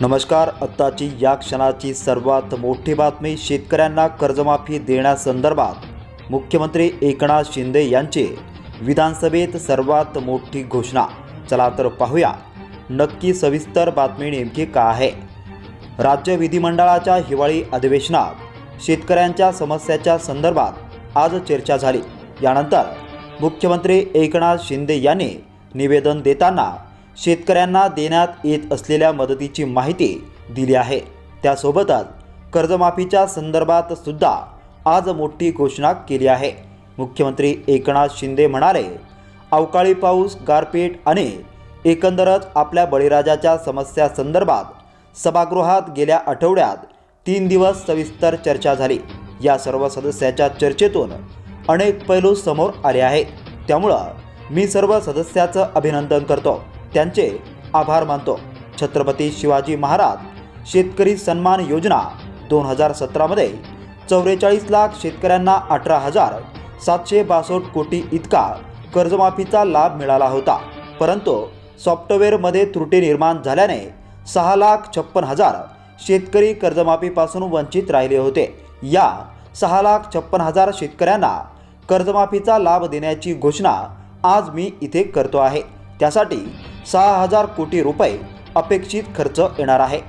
नमस्कार आत्ताची या क्षणाची सर्वात मोठी बातमी शेतकऱ्यांना कर्जमाफी देण्यासंदर्भात. मुख्यमंत्री एकनाथ शिंदे यांचे विधानसभेत सर्वात मोठी घोषणा. चला तर पाहूया. नक्की सविस्तर बातमी नेमकी का आहे? राज्य विधिमंडळाच्या हिवाळी अधिवेशनात शेतकऱ्यांच्या समस्याच्या संदर्भात आज चर्चा झाली. यानंतर मुख्यमंत्री एकनाथ शिंदे यांनी निवेदन देताना शेतकऱ्यांना देण्यात येत असलेल्या मदतीची माहिती दिली आहे. त्यासोबतच कर्जमाफीच्या संदर्भात सुद्धा आज मोठी घोषणा केली आहे. मुख्यमंत्री एकनाथ शिंदे म्हणाले अवकाळी पाऊस गारपीट आणि एकंदरच आपल्या बळीराजाच्या समस्या संदर्भात सभागृहात गेल्या आठवड्यात तीन दिवस सविस्तर चर्चा झाली. या सर्व सदस्याच्या चर्चेतून अनेक पैलू समोर आले आहेत. त्यामुळं मी सर्व सदस्याचं अभिनंदन करतो. त्यांचे आभार मानतो. छत्रपती शिवाजी महाराज शेतकरी सन्मान योजना दोन हजार सतरामध्ये चौवेचाळीस लाख शेतकऱ्यांना अठरा हजार सातशे बासष्ट कोटी इतका कर्जमाफीचा लाभ मिळाला होता. परंतु सॉफ्टवेअरमध्ये त्रुटी निर्माण झाल्याने सहा लाख छप्पन हजार शेतकरी कर्जमाफीपासून वंचित राहिले होते. या सहा लाख छप्पन हजार शेतकऱ्यांना कर्जमाफीचा लाभ देण्याची घोषणा आज मी इथे करतो आहे. त्यासाठी सहा हजार कोटी रुपये अपेक्षित खर्च येणार आहे.